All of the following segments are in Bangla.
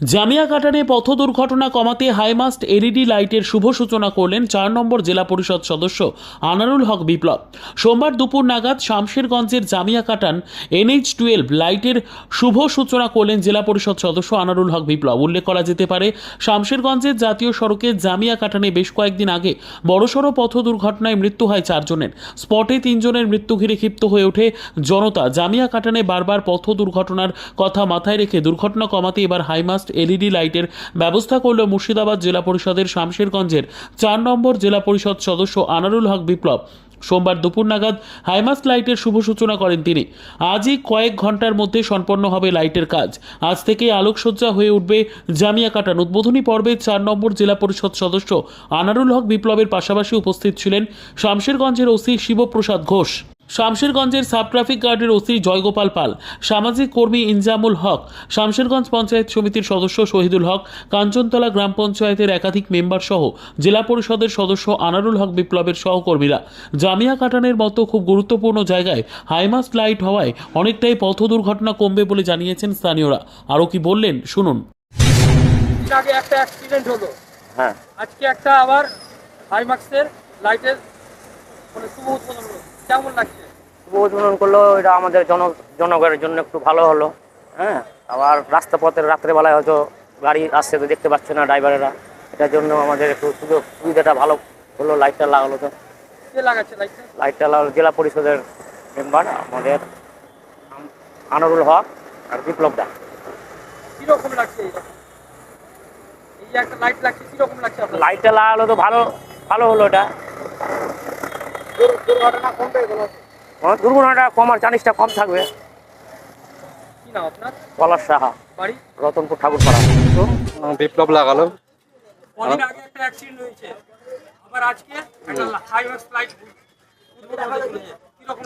জামিয়া কাটারে পথ দুর্ঘটনা কমাতে হাইমাস্ট এলইডি লাইটের শুভ সূচনা করলেন চার নম্বর জেলা পরিষদ সদস্য আনারুল হক বিপ্লব। সোমবার দুপুর নাগাদ শামশেরগঞ্জের জামিয়া কাটান এনএইচ টুয়েলভ লাইটের শুভ সূচনা করলেন জেলা পরিষদ সদস্য আনারুল হক বিপ্লব। উল্লেখ করা যেতে পারে, শামশেরগঞ্জের জাতীয় সড়কে জামিয়া কাটানে বেশ কয়েকদিন আগে বড়সড় পথ দুর্ঘটনায় মৃত্যু হয় চারজনের। স্পটে তিনজনের মৃত্যু ঘিরে ক্ষিপ্ত হয়ে ওঠে জনতা। জামিয়া কাটানে বারবার পথ দুর্ঘটনার কথা মাথায় রেখে দুর্ঘটনা কমাতে এবার হাইমাস্ট এলইডি লাইটের ব্যবস্থা করল মুর্শিদাবাদ জেলা পরিষদের শামশেরগঞ্জের চার নম্বর জেলা পরিষদ সদস্য আনারুল হক বিপ্লব। সোমবার দুপুর নাগাদ হাইমাস লাইটের শুভ সূচনা করেন তিনি। আজই কয়েক ঘণ্টার মধ্যে সম্পন্ন হবে লাইটের কাজ। আজ থেকে আলোকসজ্জা হয়ে উঠবে জামিয়া কাটান। উদ্বোধনী পর্বে চার নম্বর জেলা পরিষদ সদস্য আনারুল হক বিপ্লবের পাশাপাশি উপস্থিত ছিলেন শামশেরগঞ্জের ওসি শিবপ্রসাদ ঘোষ। শামশেরগঞ্জের সাব ট্রাফিক গার্ডের ওসি জয়গোপাল পাল সামাজিক কর্মী ইনজামুল হক শামশেরগঞ্জ পঞ্চায়েত সমিতির সদস্য শহীদুল হক কাঞ্চনতলা গ্রাম পঞ্চায়েতের একাধিক মেম্বার সহ জেলা পরিষদের সদস্য আনারুল হক বিপ্লবের সহকর্মীরা। জামিয়া কাটানের মতো খুব গুরুত্বপূর্ণ জায়গায় হাইমাস্ট লাইট হওয়ায় অনেকটাই পথ দুর্ঘটনা কমবে বলে জানিয়েছেন স্থানীয়রা। আরও কি বললেন শুনুন। আগে একটা অ্যাক্সিডেন্ট হলো। হ্যাঁ। আজকে একটা আবার হাইমাক্সের লাইটের উদ্বোধন শুভ উদ্বোধন করল এটা আমাদের জন জনগণের জন্য একটু ভালো হলো। হ্যাঁ আবার রাস্তা পথের রাত্রেবেলায় হয়তো গাড়ি আসছে তো দেখতে পাচ্ছে না ড্রাইভারেরা। এটার জন্য আমাদের একটু সুযোগ সুবিধাটা ভালো হলো লাইটটা লাগালো তো। লাইটটা? লাগালো জেলা পরিষদের মেম্বার আমাদের আম- আনোয়ারুল হক আর বিপ্লব দা। কীরকম লাগছে লাইটটা লাগালো তো ভালো ভালো হলো এটা দুর- দুর্ঘটনা কমবে এগুলো আমার দুর্ঘটনাটা কমার চানিসটা কম থাকবে। পলাশ সাহা। রতনপুর ঠাকুরপাড়া। বিপ্লব লাগালো।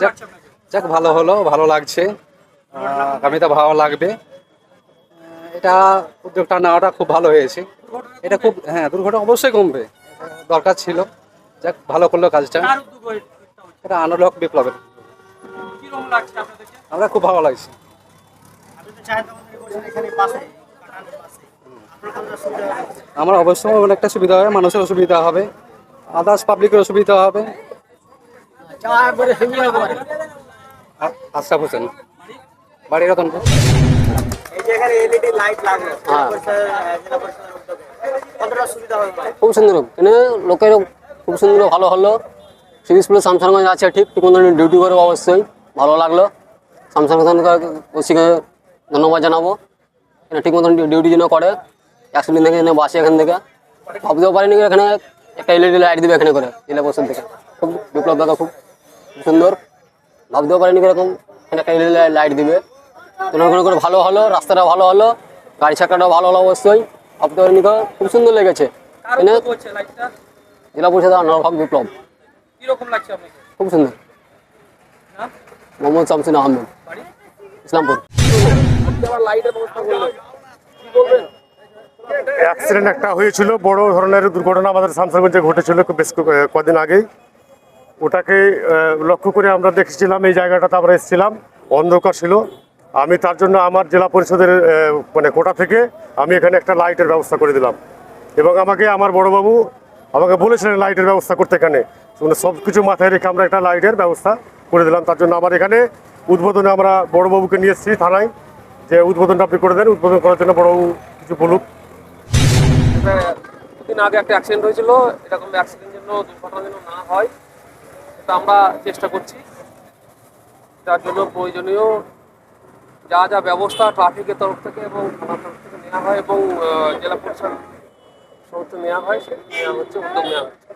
যাক। লাগছে আপনাকে যাক ভালো হলো ভালো লাগছে। আগামীতে ভালো লাগবে। এটা উদ্যোগটা নেওয়াটা খুব ভালো হয়েছে। এটা খুব হ্যাঁ দুর্ঘটনা অবশ্যই কমবে। দরকার ছিল। যাক ভালো করল কাজটা। হয়ে- এটা? আনলক বিপ্লবের। আমরা খুব ভালো লাগছে। আমার অবশ্যই অনেকটা সুবিধা হবে মানুষের অসুবিধা হবে আদার্স পাবলিকের অসুবিধা হবে। আ- আশরাফ হোসেন। বাড়ি রতনপুর। খুব সুন্দর এখানে লোকের খুব সুন্দর ভালো হলো সিরিজ প্লাস স্যামসাংগঞ্জ আছে ঠিক ঠিক মতো ডিউটি করব অবশ্যই ভালো লাগল। স্যামসাং ওসিকে ধন্যবাদ জানাব। এখানে ঠিক মতন ডিউটি যেন করে একশো দিন থেকে এখানে বাসে এখান থেকে। ভাবতেও পারিনি এখানে একটা এলইডি লাইট দিবে এখানে করে জেলা পরিষদ থেকে খুব বিপ্লব দেখা খুব সুন্দর। ভাবতেও পারিনি এরকম এখানে একটা এলইডি লাইট দিবে। জনগণ করে ভালো হলো রাস্তাটা ভালো হলো গাড়ি চাকাটাও ভালো হলো অবশ্যই। ভাবতে পারিনি খুব সুন্দর লেগেছে। এখানে জেলা পরিষদ নরভাগ বিপ্লব। কীরকম লাগছে আপনাকে? খুব সুন্দর। নাম মোহাম্মদ শামসুন আহমেদ। ইসলামপুর। আবার লাইটের ব্যবস্থা করলেন। কি বলবেন? অ্যাক্সিডেন্ট একটা হয়েছিল বড় ধরনের দুর্ঘটনা আমাদের শামসারগঞ্জে ঘটেছিল খুব বেশ কদিন আগেই। ওটাকে লক্ষ্য করে আমরা দেখেছিলাম এই জায়গাটাতে আমরা এসেছিলাম অন্ধকার ছিল। আমি তার জন্য আমার জেলা পরিষদের মানে কোটা থেকে আমি এখানে একটা লাইটের ব্যবস্থা করে দিলাম। এবং আমাকে আমার বড়বাবু আমাকে বলেছিলেন লাইটের ব্যবস্থা করতে এখানে। মানে সব কিছু মাথায় রেখে আমরা একটা লাইটের ব্যবস্থা করে দিলাম। তার জন্য আমার এখানে উদ্বোধনে আমরা বড়বাবুকে নিয়ে এসেছি থানায় যে উদ্বোধনটা আপনি করে দেন। উদ্বোধন করার জন্য বড়বাবু কিছু বলুক। আগে একটা অ্যাক্সিডেন্ট হয়েছিল। এরকম না হয় আমরা চেষ্টা করছি। জন্য প্রয়োজনীয় যা যা ব্যবস্থা ট্রাফিকের তরফ থেকে এবং তরফ থেকে নেওয়া হয় এবং জেলা সমস্ত নেওয়া হয় সে নেওয়া হচ্ছে উদ্যোগ নেওয়া হচ্ছে।